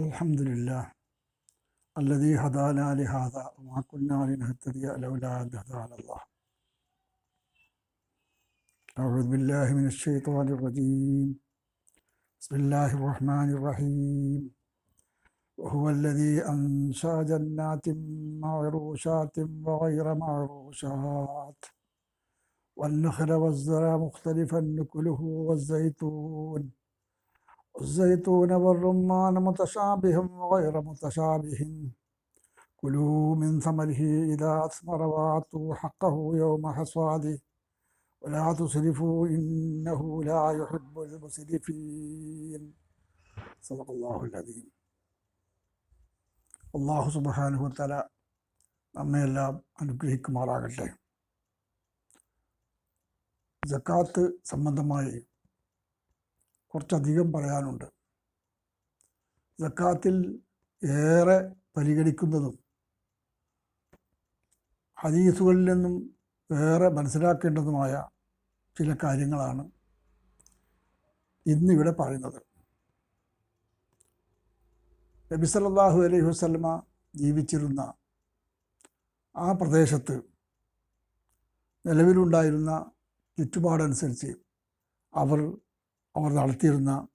الحمد لله الذي هدانا لهذا وما كنا لنهتدي لولا أن هدانا الله. أعوذ بالله من الشيطان الرجيم. بسم الله الرحمن الرحيم. وهو الذي أنشأ جنات معروشات وغير معروشات. والنخل والزرع مختلفا نكله والزيتون. والزيتون والرمان متشابه وغير متشابه كلوا من ثمره إذا أثمر وآتوا حقه يوم حصاده ولا تسرفوا إنه لا يحب المسرفين صدق الله العظيم അള്ളാഹു സുബാനുഹു തല നമ്മയെല്ലാം അനുഗ്രഹിക്കുമാറാകട്ടെ ജക്കാത്ത് സംബന്ധമായി കുറച്ചധികം പറയാനുണ്ട്. ജക്കാത്തിൽ ഏറെ പരിഗണിക്കുന്നതും ഹദീസുകളിൽ നിന്നും ഏറെ മനസ്സിലാക്കേണ്ടതുമായ ചില കാര്യങ്ങളാണ് ഇന്നിവിടെ പറയുന്നത്. നബി സല്ലല്ലാഹു അലൈഹി വസ്ലമ ജീവിച്ചിരുന്ന ആ പ്രദേശത്ത് നിലവിലുണ്ടായിരുന്ന ചുറ്റുപാടനുസരിച്ച് അവർ അവർ നടത്തിയിരുന്ന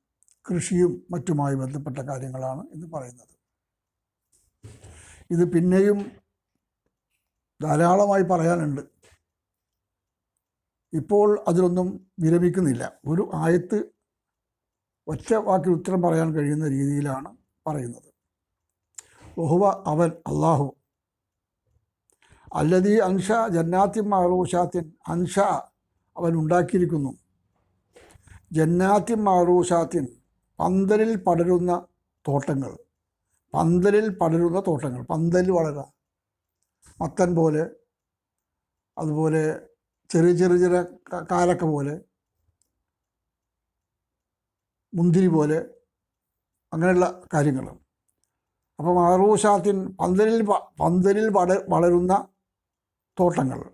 കൃഷിയും മറ്റുമായി ബന്ധപ്പെട്ട കാര്യങ്ങളാണ് എന്ന് പറയുന്നത്. ഇത് പിന്നെയും ധാരാളമായി പറയാനുണ്ട്. ഇപ്പോൾ അതിലൊന്നും വിരമിക്കുന്നില്ല. ഒരു ആയത്ത് ഒറ്റ വാക്കിൽ ഉത്തരം പറയാൻ കഴിയുന്ന രീതിയിലാണ് പറയുന്നത്. ബഹുവ അവൻ അള്ളാഹു അല്ലതീ അൻഷ ജന്നാത്തിൻ മാറൂഷാത്തിൻ അൻഷ അവൻ ഉണ്ടാക്കിയിരിക്കുന്നു. ജന്നാത്തിൻ മാറൂഷാത്തിൻ പന്തലിൽ പടരുന്ന തോട്ടങ്ങൾ. പന്തലിൽ പടരുന്ന തോട്ടങ്ങൾ. പന്തലിൽ വളരുക. മത്തൻ പോലെ അതുപോലെ ചെറിയ ചെറിയ ചെറിയ കാരക്ക പോലെ മുന്തിരി പോലെ അങ്ങനെയുള്ള കാര്യങ്ങൾ. അപ്പോൾ മാറൂഷാത്തിൻ പന്തലിൽ പന്തലിൽ വള വളരുന്ന തോട്ടങ്ങൾ.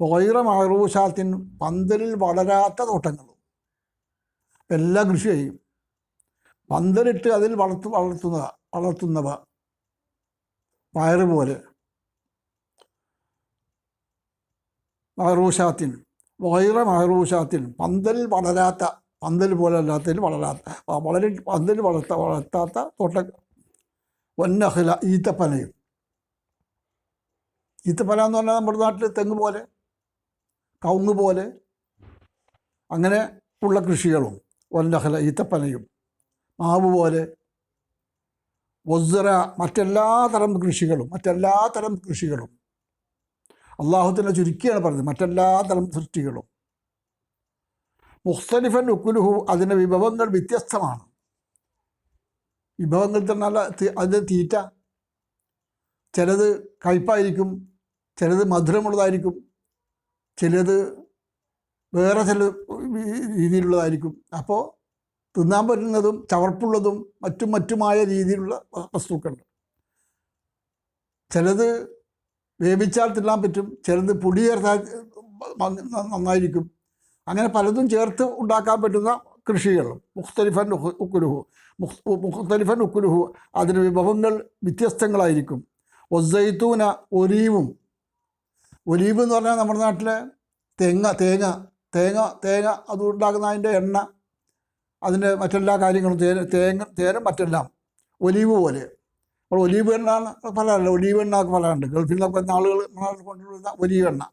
വൈറ മാറൂഷാത്തിൻ പന്തലിൽ വളരാത്ത തോട്ടങ്ങൾ. എല്ലാം കൃഷി ചെയ്യും പന്തലിട്ട് അതിൽ വളർത്തു വളർത്തുന്ന വളർത്തുന്നവ. പയറ് പോലെ. മഹറൂഷാത്തിൻ വൈറ മഹറൂഷാത്തിൻ പന്തൽ വളരാത്ത പന്തൽ പോലെ അല്ലാത്തതിൽ വളരാത്ത വളരെ പന്തൽ വളർത്ത വളർത്താത്ത തോട്ട വന്നഹല ഈത്തപ്പനയും. ഈത്തപ്പന എന്ന് പറഞ്ഞാൽ നമ്മുടെ നാട്ടിൽ തെങ്ങ് പോലെ കവുങ്ങ് പോലെ അങ്ങനെ ഉള്ള കൃഷികളും. വന്നഹല ഈത്തപ്പനയും മാവ് പോലെ വസ്ര മറ്റെല്ലാ തരം കൃഷികളും മറ്റെല്ലാ തരം കൃഷികളും. അള്ളാഹുത്തിനെ ചുരുക്കിയാണ് പറഞ്ഞത് മറ്റെല്ലാ തരം സൃഷ്ടികളും. മുഖ്തലിഫൻ ഉക്കുലുഹു അതിന്റെ വിഭവങ്ങൾ വ്യത്യസ്തമാണ്. വിഭവങ്ങൾ തന്നാൽ അതിന്റെ തീറ്റ. ചിലത് കയ്പായിരിക്കും ചിലത് മധുരമുള്ളതായിരിക്കും ചിലത് വേറെ ചില രീതിയിലുള്ളതായിരിക്കും. അപ്പോൾ തിന്നാൻ പറ്റുന്നതും ചവർപ്പുള്ളതും മറ്റും മറ്റുമായ രീതിയിലുള്ള വസ്തുക്കളുണ്ട്. ചിലത് വേവിച്ചാൽ തിന്നാൻ പറ്റും ചിലത് പൊടി ചേർത്താൽ നന്നായിരിക്കും. അങ്ങനെ പലതും ചേർത്ത് ഉണ്ടാക്കാൻ പറ്റുന്ന കൃഷികൾ മുഖ്തലിഫൻ ഉക്കുലുഹു. മുഖ്തലിഫൻ ഉക്കുലുഹു അതിന് വിഭവങ്ങൾ വ്യത്യസ്തങ്ങളായിരിക്കും. ഒസൈത്തൂന ഒലീവും. ഒലീവ് എന്ന് പറഞ്ഞാൽ നമ്മുടെ നാട്ടിലെ തേങ്ങ തേങ്ങ. തേങ്ങ തേങ്ങ അത് ഉണ്ടാക്കുന്ന അതിന്റെ എണ്ണ അതിന്റെ മറ്റെല്ലാ കാര്യങ്ങളും തേന തേങ്ങ തേനും മറ്റെല്ലാം. ഒലീവ് പോലെ. അപ്പോൾ ഒലീവ് എണ്ണ പലതല്ല ഒലീവ് എണ്ണ പലതുണ്ട്. ഗൾഫിൽ നിന്നൊക്കെ ആളുകൾ കൊണ്ടുവരുന്ന ഒലീവ് എണ്ണ.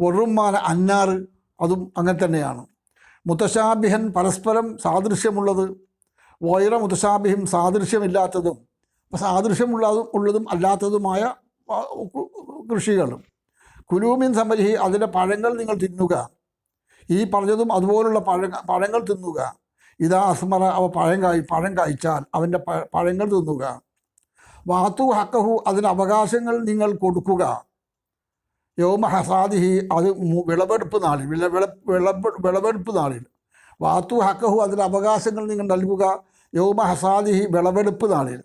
ഒറുമാന അന്നാറ് അതും അങ്ങനെ തന്നെയാണ്. മുത്തശാബിഹൻ പരസ്പരം സാദൃശ്യമുള്ളത് വൈറ മുത്തശാബിഹും സാദൃശ്യമില്ലാത്തതും സാദൃശ്യമുള്ളതും ഉള്ളതും അല്ലാത്തതുമായ കൃഷികളും. കുലൂമിൻ സമരിഹി അതിന്റെ പഴങ്ങൾ നിങ്ങൾ തിന്നുക. ഈ പറഞ്ഞതും അതുപോലുള്ള പഴ പഴങ്ങൾ തിന്നുക. ഇതാ അസ്മറ അവ പഴം കായ് പഴം കായ്ച്ചാൽ അവന്റെ പഴങ്ങൾ തിന്നുക. വാത്തു ഹക്കഹു അതിന് അവകാശങ്ങൾ നിങ്ങൾ കൊടുക്കുക. യോമ ഹസാദിഹി അത് വിളവെടുപ്പ് നാളിൽ വിള വിള വിളവ് വിളവെടുപ്പ് നാളിൽ. വാത്തു ഹക്കഹു അതിന് അവകാശങ്ങൾ നിങ്ങൾ നൽകുക. യോമ ഹസാദിഹി വിളവെടുപ്പ് നാളിൽ.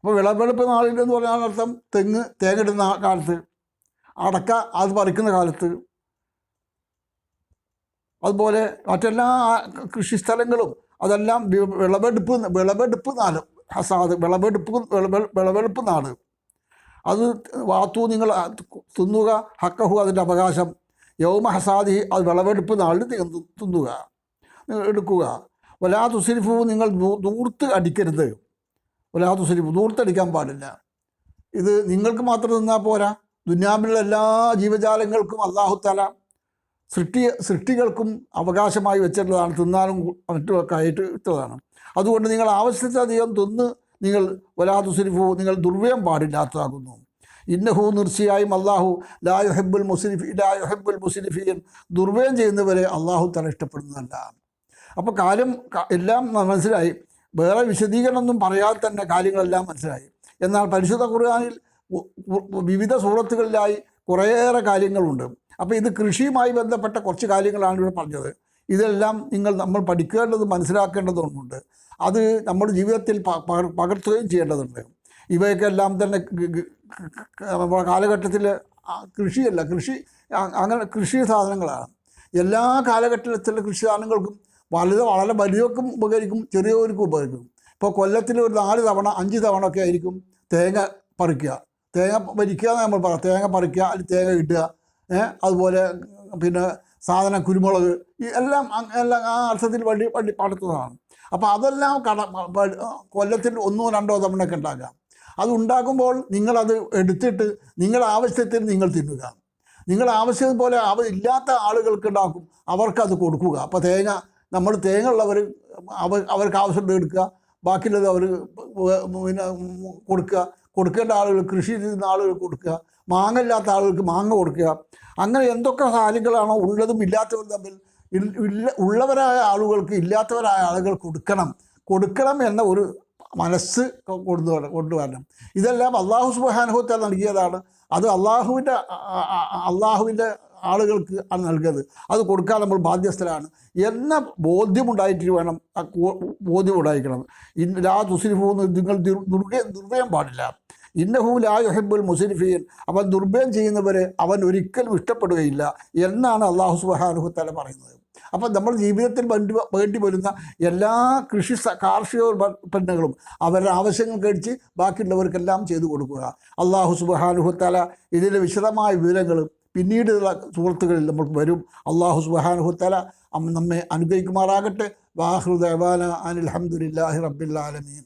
അപ്പോൾ വിളവെടുപ്പ് നാളിൽ എന്ന് പറഞ്ഞാൽ അർത്ഥം തെങ്ങ് തേങ്ങിടുന്ന കാലത്ത് അടക്ക അത് പറിക്കുന്ന കാലത്ത്. അതുപോലെ മറ്റെല്ലാ കൃഷിസ്ഥലങ്ങളും അതെല്ലാം വിളവെടുപ്പ് വിളവെടുപ്പ് നാട് ഹസാദ് വിളവെടുപ്പ് വിളവെ- വിളവെടുപ്പ് നാട്. അത് വാത്തു നിങ്ങൾ തിന്നുക ഹക്കഹു അതിന്റെ അവകാശം. യൗമ ഹസാദി അത് വിളവെടുപ്പ് നാളിൽ തിന്നു- തിന്നുക എടുക്കുക. വലാ തുസിരിഫു നിങ്ങൾ നൂർത്ത് അടിക്കരുത്. വലാ തുസിരിഫു ദൂർത്തടിക്കാൻ പാടില്ല. ഇത് നിങ്ങൾക്ക് മാത്രം നിന്നാൽ പോരാ? ദുന്യാമിലുള്ള എല്ലാ ജീവജാലങ്ങൾക്കും അള്ളാഹുത്തല സൃഷ്ടി സൃഷ്ടികൾക്കും അവകാശമായി വെച്ചിട്ടുള്ളതാണ്. തിന്നാനും മറ്റുമൊക്കെ ആയിട്ട് ഇട്ടതാണ്. അതുകൊണ്ട് നിങ്ങൾ ആവശ്യത്തിലധികം തിന്ന് നിങ്ങൾ വലാതുസുരിഫു നിങ്ങൾ ദുർവ്യം പാടില്ലാത്തതാകുന്നു. ഇന്നഹു നിർച്ചയായും അള്ളാഹു ലാ യുഹബ്ബുൽ മുസ്ലിഫി ലാ യുഹബ്ബുൽ മുസ്ലിഫീൻ ദുർവ്യം ചെയ്യുന്നവരെ അള്ളാഹു തല ഇഷ്ടപ്പെടുന്നതല്ല. അപ്പോൾ കാര്യം എല്ലാം മനസ്സിലായി. വേറെ വിശദീകരണമൊന്നും പറയാതെ തന്നെ കാര്യങ്ങളെല്ലാം മനസ്സിലായി. എന്നാൽ പരിശുദ്ധ ഉ- വിവിധ സൂറത്തുകളിലായി കുറേയേറെ കാര്യങ്ങളുണ്ട്. അപ്പോൾ ഇത് കൃഷിയുമായി ബന്ധപ്പെട്ട കുറച്ച് കാര്യങ്ങളാണ് ഇവിടെ പറഞ്ഞത്. ഇതെല്ലാം നിങ്ങൾ നമ്മൾ പഠിക്കേണ്ടത് മനസ്സിലാക്കേണ്ടതുണ്ട്. അത് നമ്മുടെ ജീവിതത്തിൽ പകർത്തുകയും ചെയ്യേണ്ടതുണ്ട്. ഇവയൊക്കെല്ലാം തന്നെ കാലഘട്ടത്തിൽ കൃഷിയല്ല കൃഷി അങ്ങനെ കൃഷി സാധനങ്ങളാണ്. എല്ലാ കാലഘട്ടത്തിലെ കൃഷി സാധനങ്ങൾക്കും വലുത് വളരെ വലിയവർക്കും ഉപകരിക്കും ചെറിയവർക്കും ഉപകരിക്കും. ഇപ്പോൾ കൊല്ലത്തിൽ ഒരു നാല് തവണ അഞ്ച് തവണ ഒക്കെ ആയിരിക്കും തേങ്ങ പറിക്കുക. തേങ്ങ വലിക്കുക എന്ന് നമ്മൾ പറയാം തേങ്ങ പറിക്കുക അതിൽ തേങ്ങ കിട്ടുക അതുപോലെ പിന്നെ സാധനം കുരുമുളക് എല്ലാം എല്ലാം ആ അർത്ഥത്തിൽ വണ്ടി വണ്ടി പടുത്തതാണ് അപ്പോൾ അതെല്ലാം കട കൊല്ലത്തിൽ ഒന്നോ രണ്ടോ തവണയൊക്കെ ഉണ്ടാക്കാം അത് ഉണ്ടാക്കുമ്പോൾ നിങ്ങളത് എടുത്തിട്ട് നിങ്ങളുടെ ആവശ്യത്തിന് നിങ്ങൾ തിന്നുക. നിങ്ങൾ ആവശ്യം പോലെ അവ ഇല്ലാത്ത ആളുകൾക്ക് ഉണ്ടാക്കും. അവർക്കത് കൊടുക്കുക. അപ്പോൾ തേങ്ങ നമ്മൾ തേങ്ങ ഉള്ളവർ അവർ അവർക്ക് ആവശ്യമുണ്ട് എടുക്കുക. ബാക്കിയുള്ളത് അവർ പിന്നെ കൊടുക്കുക. കൊടുക്കേണ്ട ആളുകൾ കൃഷി ചെയ്യുന്ന ആളുകൾ കൊടുക്കുക മാങ്ങ ഇല്ലാത്ത ആളുകൾക്ക് മാങ്ങ കൊടുക്കുക അങ്ങനെ എന്തൊക്കെ കാര്യങ്ങളാണോ ഉള്ളതും ഇല്ലാത്തവരും തമ്മിൽ ഇല്ല ഉള്ളവരായ ആളുകൾക്ക് ഇല്ലാത്തവരായ ആളുകൾ കൊടുക്കണം. കൊടുക്കണം എന്ന ഒരു മനസ്സ് കൊണ്ടുവരണം കൊണ്ടുവരണം ഇതെല്ലാം അള്ളാഹു സുബാനുഭവത്തെ നൽകിയതാണ്. അത് അള്ളാഹുവിന്റെ അള്ളാഹുവിന്റെ ആളുകൾക്ക് ആണ് നൽകിയത്. അത് കൊടുക്കാൻ നമ്മൾ ബാധ്യസ്ഥരാണ്. എന്ന ബോധ്യമുണ്ടായിട്ട് വേണം ബോധ്യമുണ്ടായിരിക്കണം ഇന്ന് ലാ തുസ്രിഫൂന്ന് നിങ്ങൾ ദുർ- ദുർവ്യ ദുർവ്യയം പാടില്ല. ഇന്നഹു ലാ യുഹിബുൽ അവൻ ദുർവ്യയം ചെയ്യുന്നവരെ അവൻ ഒരിക്കലും ഇഷ്ടപ്പെടുകയില്ല എന്നാണ് അള്ളാഹു സുബാനുഹുത്തല പറയുന്നത്. അപ്പം നമ്മൾ ജീവിതത്തിൽ വേണ്ടി വേണ്ടി വരുന്ന എല്ലാ കൃഷി കാർഷിക ഉൽപ്പന്നങ്ങളും അവരുടെ ആവശ്യങ്ങൾ കഴിച്ച് ബാക്കിയുള്ളവർക്കെല്ലാം ചെയ്തു കൊടുക്കുക. അള്ളാഹു സുബാനുഹുത്തല ഇതിന്റെ വിശദമായ വിവരങ്ങൾ പിന്നീടുള്ള സുഹൃത്തുക്കളിൽ നമുക്ക് വരും. അള്ളാഹു സുബാനുഹുത്തല നമ്മെ അനുഗ്രഹിക്കുമാറാകട്ടെ. അഹമ്മദില്ലാഹി റബ്ബിൽ ആലമീൻ.